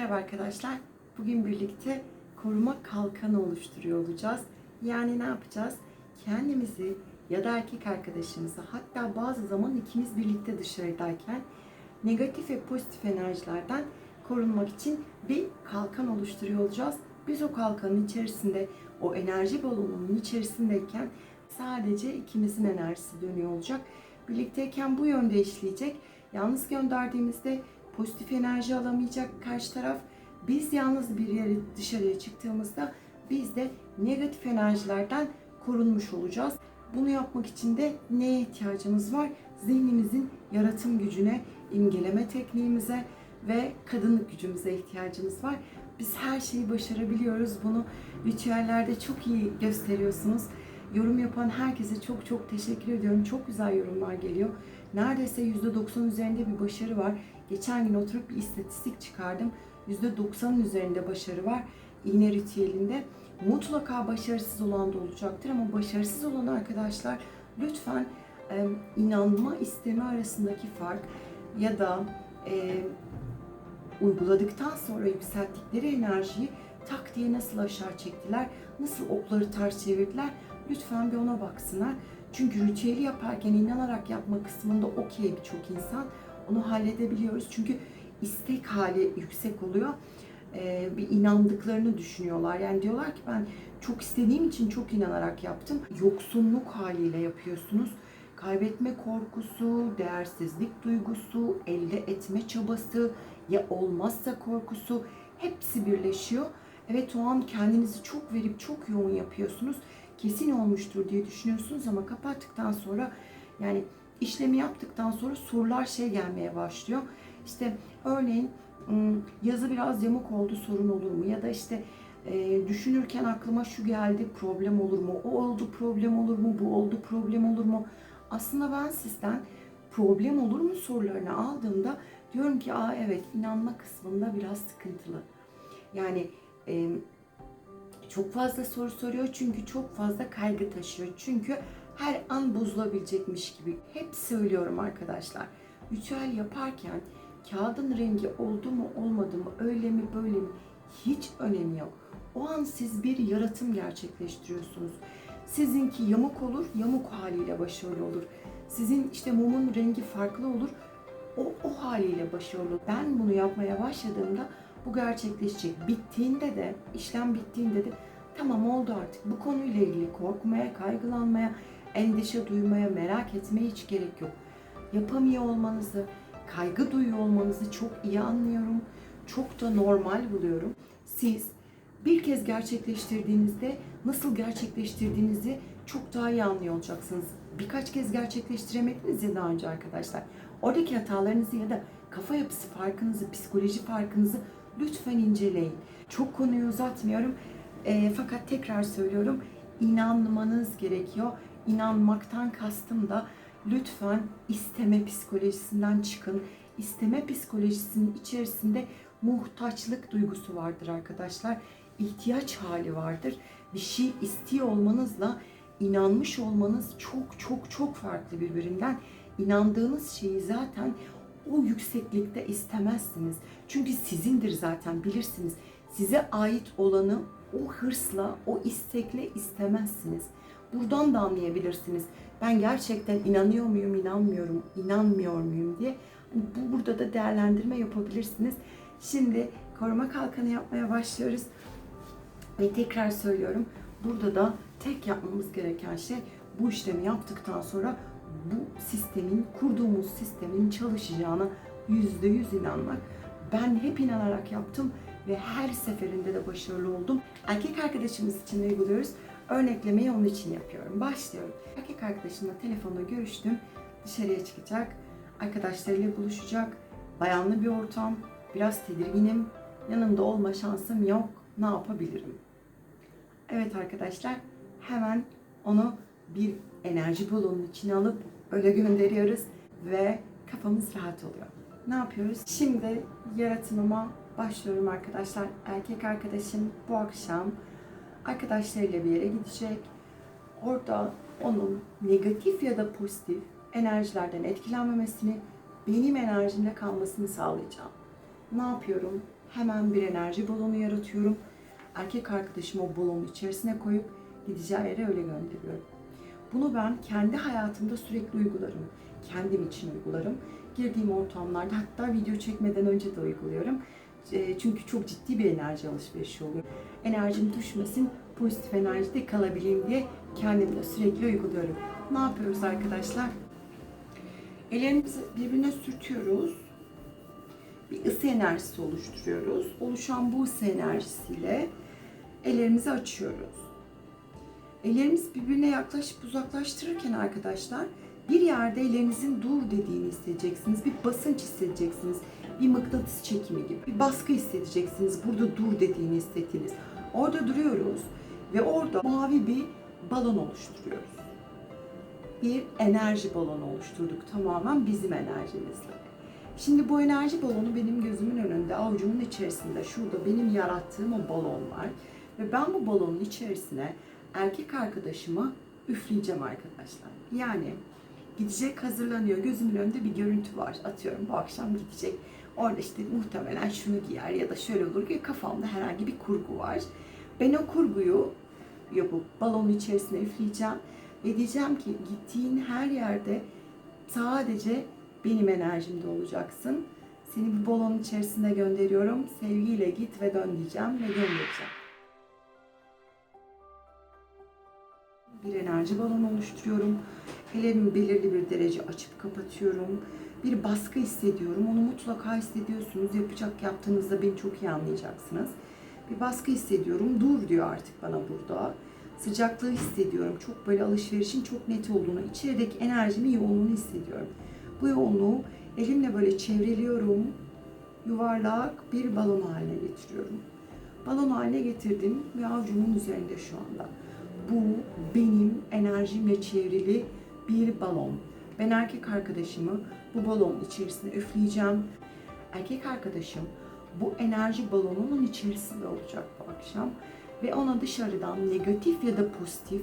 Merhaba arkadaşlar. Bugün birlikte koruma kalkanı oluşturuyor olacağız. Yani ne yapacağız? Kendimizi ya da erkek arkadaşımızı hatta bazı zaman ikimiz birlikte dışarıdayken negatif ve pozitif enerjilerden korunmak için bir kalkan oluşturuyor olacağız. Biz o kalkanın içerisinde, o enerji balonunun içerisindeyken sadece ikimizin enerjisi dönüyor olacak. Birlikteyken bu yönde işleyecek. Yalnız gönderdiğimizde pozitif enerji alamayacak karşı taraf. Biz yalnız bir yere dışarıya çıktığımızda biz de negatif enerjilerden korunmuş olacağız. Bunu yapmak için de neye ihtiyacımız var? Zihnimizin yaratım gücüne, imgeleme tekniğimize ve kadınlık gücümüze ihtiyacımız var. Biz her şeyi başarabiliyoruz. Bunu ritüellerde çok iyi gösteriyorsunuz. Yorum yapan herkese çok çok teşekkür ediyorum. Çok güzel yorumlar geliyor. Neredeyse %90 üzerinde bir başarı var. Geçen gün oturup bir istatistik çıkardım. %90'ın üzerinde başarı var. İğne ritüelinde. Mutlaka başarısız olan da olacaktır ama başarısız olan arkadaşlar lütfen e, inanma isteme arasındaki fark ya da e, uyguladıktan sonra yükselttikleri enerjiyi tak diye nasıl aşağı çektiler, nasıl okları ters çevirdiler lütfen bir ona baksınlar. Çünkü ritüeli yaparken inanarak yapma kısmında okey birçok insan onu halledebiliyoruz. Çünkü istek hali yüksek oluyor. Ee, bir inandıklarını düşünüyorlar. Yani diyorlar ki ben çok istediğim için çok inanarak yaptım. Yoksunluk haliyle yapıyorsunuz. Kaybetme korkusu, değersizlik duygusu, elde etme çabası, ya olmazsa korkusu hepsi birleşiyor. Evet o an kendinizi çok verip çok yoğun yapıyorsunuz. Kesin olmuştur diye düşünüyorsunuz ama kapattıktan sonra yani işlemi yaptıktan sonra sorular şey gelmeye başlıyor. İşte örneğin yazı biraz yamuk oldu sorun olur mu? Ya da işte düşünürken aklıma şu geldi problem olur mu? O oldu problem olur mu? Bu oldu problem olur mu? Aslında ben sizden problem olur mu sorularını aldığımda diyorum ki aa evet inanma kısmında biraz sıkıntılı. Yani çok fazla soru soruyor çünkü çok fazla kaygı taşıyor. Çünkü her an bozulabilecekmiş gibi. Hep söylüyorum arkadaşlar. Ritüel yaparken kağıdın rengi oldu mu olmadı mı öyle mi böyle mi hiç önemi yok. O an siz bir yaratım gerçekleştiriyorsunuz. Sizinki yamuk olur, yamuk haliyle başarılı olur. Sizin işte mumun rengi farklı olur, o, o haliyle başarılı olur. Ben bunu yapmaya başladığımda bu gerçekleşecek. Bittiğinde de, işlem bittiğinde de tamam oldu artık. Bu konuyla ilgili korkmaya, kaygılanmaya, endişe duymaya, merak etmeye hiç gerek yok. Yapamıyor olmanızı, kaygı duyuyor olmanızı çok iyi anlıyorum. Çok da normal buluyorum. Siz bir kez gerçekleştirdiğinizde nasıl gerçekleştirdiğinizi çok daha iyi anlıyor olacaksınız. Birkaç kez gerçekleştiremediniz ya daha önce arkadaşlar. Oradaki hatalarınızı ya da kafa yapısı farkınızı, psikoloji farkınızı lütfen inceleyin. Çok konuyu uzatmıyorum. E, fakat tekrar söylüyorum inanmanız gerekiyor. İnanmaktan kastım da lütfen isteme psikolojisinden çıkın. İsteme psikolojisinin içerisinde muhtaçlık duygusu vardır arkadaşlar. İhtiyaç hali vardır. Bir şey istiyor olmanızla inanmış olmanız çok çok çok farklı birbirinden. İnandığınız şeyi zaten o yükseklikte istemezsiniz. Çünkü sizindir zaten bilirsiniz. Size ait olanı o hırsla, o istekle istemezsiniz. Buradan da anlayabilirsiniz. Ben gerçekten inanıyor muyum, inanmıyorum, inanmıyor muyum diye. Bu burada da değerlendirme yapabilirsiniz. Şimdi koruma kalkanı yapmaya başlıyoruz. Ve tekrar söylüyorum. Burada da tek yapmamız gereken şey bu işlemi yaptıktan sonra bu sistemin, kurduğumuz sistemin çalışacağına yüzde yüz inanmak. Ben hep inanarak yaptım ve her seferinde de başarılı oldum. Erkek arkadaşımız için uyguluyoruz. Örneklemeyi onun için yapıyorum. Başlıyorum. Erkek arkadaşımla telefonda görüştüm. Dışarıya çıkacak. Arkadaşlarıyla buluşacak. Bayanlı bir ortam. Biraz tedirginim. Yanında olma şansım yok. Ne yapabilirim? Evet arkadaşlar hemen onu bir enerji balonunun içine alıp öyle gönderiyoruz ve kafamız rahat oluyor. Ne yapıyoruz? Şimdi yaratımıma başlıyorum arkadaşlar. Erkek arkadaşım bu akşam arkadaşlarıyla bir yere gidecek. Orada onun negatif ya da pozitif enerjilerden etkilenmemesini, benim enerjimde kalmasını sağlayacağım. Ne yapıyorum? hemen bir enerji balonu yaratıyorum. Erkek arkadaşımı o balonun içerisine koyup gideceği yere öyle gönderiyorum. Bunu ben kendi hayatımda sürekli uygularım. Kendim için uygularım. Girdiğim ortamlarda hatta video çekmeden önce de uyguluyorum. E, Çünkü çok ciddi bir enerji alışverişi oluyor. Enerjim düşmesin, pozitif enerjide kalabileyim diye kendimde sürekli uyguluyorum. Ne yapıyoruz arkadaşlar? Ellerimizi birbirine sürtüyoruz. Bir ısı enerjisi oluşturuyoruz. Oluşan bu ısı enerjisiyle ellerimizi açıyoruz. Ellerimiz birbirine yaklaşıp uzaklaştırırken arkadaşlar bir yerde ellerinizin dur dediğini hissedeceksiniz. Bir basınç hissedeceksiniz. Bir mıknatıs çekimi gibi. Bir baskı hissedeceksiniz. Burada dur dediğini hissettiniz. Orada duruyoruz ve orada mavi bir balon oluşturuyoruz. Bir enerji balonu oluşturduk tamamen bizim enerjimizle. Şimdi bu enerji balonu benim gözümün önünde, avucumun içerisinde. Şurada benim yarattığım o balon var. Ve ben bu balonun içerisine erkek arkadaşımı üfleyeceğim arkadaşlar. Yani gidecek hazırlanıyor. Gözümün önünde bir görüntü var. Atıyorum bu akşam gidecek. Orada işte muhtemelen şunu giyer ya da şöyle olur ki kafamda herhangi bir kurgu var. Ben o kurguyu yapıp balonun içerisine üfleyeceğim ve diyeceğim ki gittiğin her yerde sadece benim enerjimde olacaksın. Seni bir balonun içerisinde gönderiyorum. Sevgiyle git ve dön diyeceğim ve göndereceğim. bir enerji balonu oluşturuyorum. Ellerimi belirli bir derece açıp kapatıyorum. Bir baskı hissediyorum. Onu mutlaka hissediyorsunuz. Yapacak yaptığınızda beni çok iyi anlayacaksınız. Bir baskı hissediyorum. Dur diyor artık bana burada. Sıcaklığı hissediyorum. Çok böyle alışverişin çok net olduğunu, içerideki enerjimin yoğunluğunu hissediyorum. Bu yoğunluğu elimle böyle çevreliyorum. Yuvarlak bir balon haline getiriyorum. Balon haline getirdim ve avucumun üzerinde şu anda bu benim enerjimle çevrili bir balon. Ben erkek arkadaşımı bu balonun içerisine üfleyeceğim. Erkek arkadaşım bu enerji balonunun içerisinde olacak bu akşam ve ona dışarıdan negatif ya da pozitif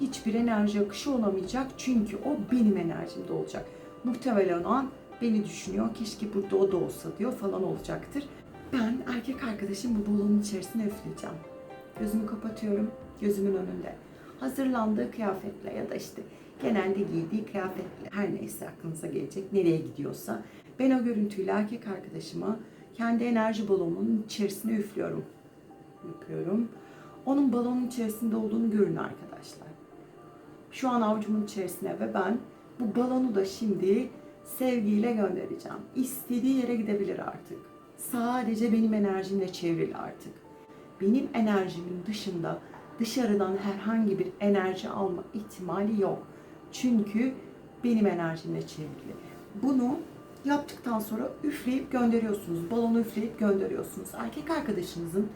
hiçbir enerji akışı olamayacak çünkü o benim enerjimde olacak. Muhtemelen o an beni düşünüyor, keşke burada o da olsa diyor falan olacaktır. Ben erkek arkadaşım bu balonun içerisine üfleyeceğim. Gözümü kapatıyorum, gözümün önünde. Hazırlandığı kıyafetle ya da işte genelde giydiği kıyafetle her neyse aklınıza gelecek nereye gidiyorsa ben o görüntüyle erkek arkadaşıma kendi enerji balonumun içerisine üflüyorum. Yapıyorum. Onun balonun içerisinde olduğunu görün arkadaşlar. Şu an avucumun içerisine ve ben bu balonu da şimdi sevgiyle göndereceğim. İstediği yere gidebilir artık. Sadece benim enerjimle çevrili artık. Benim enerjimin dışında dışarıdan herhangi bir enerji alma ihtimali yok. Çünkü benim enerjimle çevrili. Bunu yaptıktan sonra üfleyip gönderiyorsunuz. Balonu üfleyip gönderiyorsunuz. Erkek arkadaşınızın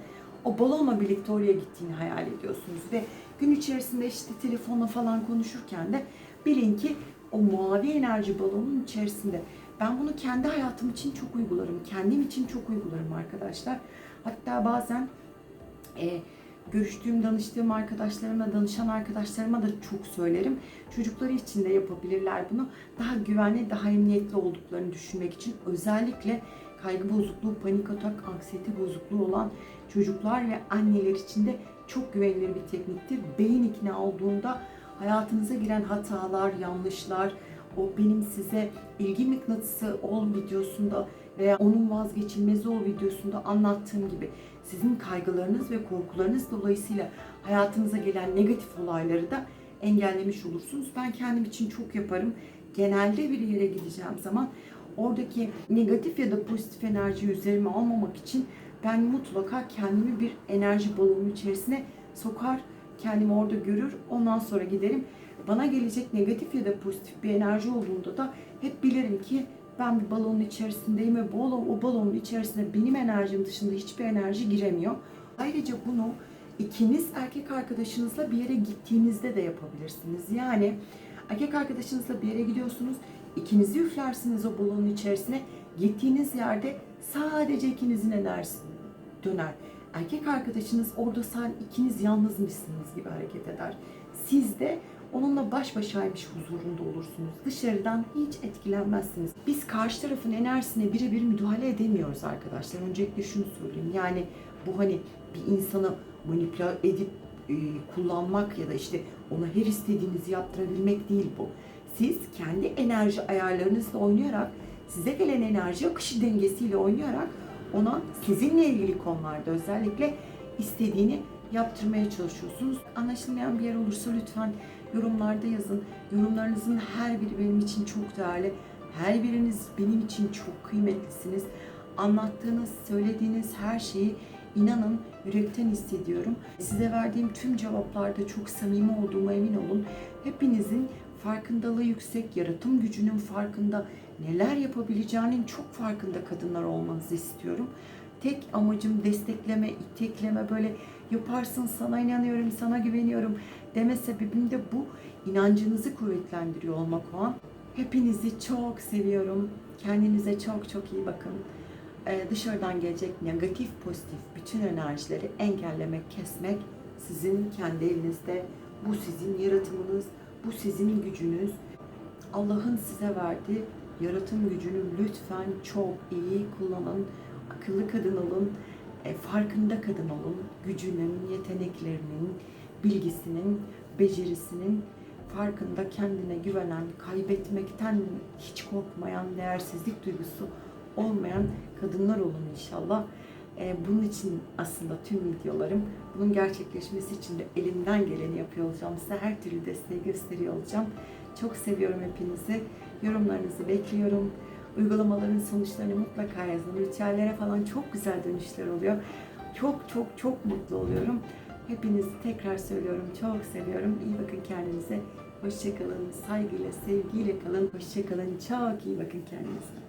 o balonla birlikte oraya gittiğini hayal ediyorsunuz ve gün içerisinde işte telefonla falan konuşurken de bilin ki o mavi enerji balonun içerisinde. Ben bunu kendi hayatım için çok uygularım. Kendim için çok uygularım arkadaşlar. Hatta bazen e, görüştüğüm, danıştığım arkadaşlarıma, danışan arkadaşlarıma da çok söylerim. Çocukları için de yapabilirler bunu. Daha güvenli, daha emniyetli olduklarını düşünmek için özellikle kaygı bozukluğu, panik atak, anksiyete bozukluğu olan çocuklar ve anneler için de çok güvenilir bir tekniktir. Beyin ikna olduğunda hayatınıza giren hatalar, yanlışlar, o benim size ilgi mıknatısı ol videosunda veya onun vazgeçilmezi ol videosunda anlattığım gibi sizin kaygılarınız ve korkularınız dolayısıyla hayatınıza gelen negatif olayları da engellemiş olursunuz. Ben kendim için çok yaparım. Genelde bir yere gideceğim zaman oradaki negatif ya da pozitif enerjiyi üzerime almamak için ben mutlaka kendimi bir enerji balonu içerisine sokar, kendimi orada görür, ondan sonra giderim. Bana gelecek negatif ya da pozitif bir enerji olduğunda da hep bilirim ki ben bir balonun içerisindeyim ve balon, o balonun içerisine benim enerjim dışında hiçbir enerji giremiyor. Ayrıca bunu ikiniz erkek arkadaşınızla bir yere gittiğinizde de yapabilirsiniz. Yani erkek arkadaşınızla bir yere gidiyorsunuz, ikinizi üflersiniz o balonun içerisine. Gittiğiniz yerde sadece ikinizin enerjisi döner. Erkek arkadaşınız orada sen ikiniz yalnız mısınız gibi hareket eder. Siz de onunla baş başaymış huzurunda olursunuz. Dışarıdan hiç etkilenmezsiniz. Biz karşı tarafın enerjisine birebir müdahale edemiyoruz arkadaşlar. Öncelikle şunu söyleyeyim. Yani bu hani bir insanı manipüle edip e, kullanmak ya da işte ona her istediğinizi yaptırabilmek değil bu. Siz kendi enerji ayarlarınızla oynayarak size gelen enerji akışı dengesiyle oynayarak ona sizinle ilgili konularda özellikle istediğini yaptırmaya çalışıyorsunuz. Anlaşılmayan bir yer olursa lütfen yorumlarda yazın. Yorumlarınızın her biri benim için çok değerli. Her biriniz benim için çok kıymetlisiniz. Anlattığınız, söylediğiniz her şeyi inanın yürekten hissediyorum. Size verdiğim tüm cevaplarda çok samimi olduğuma emin olun. Hepinizin farkındalığı yüksek, yaratım gücünün farkında, neler yapabileceğinin çok farkında kadınlar olmanızı istiyorum. Tek amacım destekleme, itekleme böyle yaparsın sana inanıyorum, sana güveniyorum deme sebebim de bu. İnancınızı kuvvetlendiriyor olmak o an. Hepinizi çok seviyorum. Kendinize çok çok iyi bakın. Ee, dışarıdan gelecek negatif pozitif bütün enerjileri engellemek, kesmek sizin kendi elinizde. Bu sizin yaratımınız, bu sizin gücünüz. Allah'ın size verdiği yaratım gücünü lütfen çok iyi kullanın. Akıllı kadın olun, e, farkında kadın olun. Gücünün, yeteneklerinin, bilgisinin, becerisinin farkında kendine güvenen, kaybetmekten hiç korkmayan, değersizlik duygusu olmayan kadınlar olun inşallah. E, bunun için aslında tüm videolarım. Bunun gerçekleşmesi için de elimden geleni yapıyor olacağım. Size her türlü desteği gösteriyor olacağım. Çok seviyorum hepinizi. Yorumlarınızı bekliyorum. Uygulamaların sonuçlarını mutlaka yazın. Ritüellere falan çok güzel dönüşler oluyor. Çok çok çok mutlu oluyorum. Hepinizi tekrar söylüyorum. Çok seviyorum. İyi bakın kendinize. Hoşçakalın. Saygıyla, sevgiyle kalın. Hoşçakalın. Çok iyi bakın kendinize.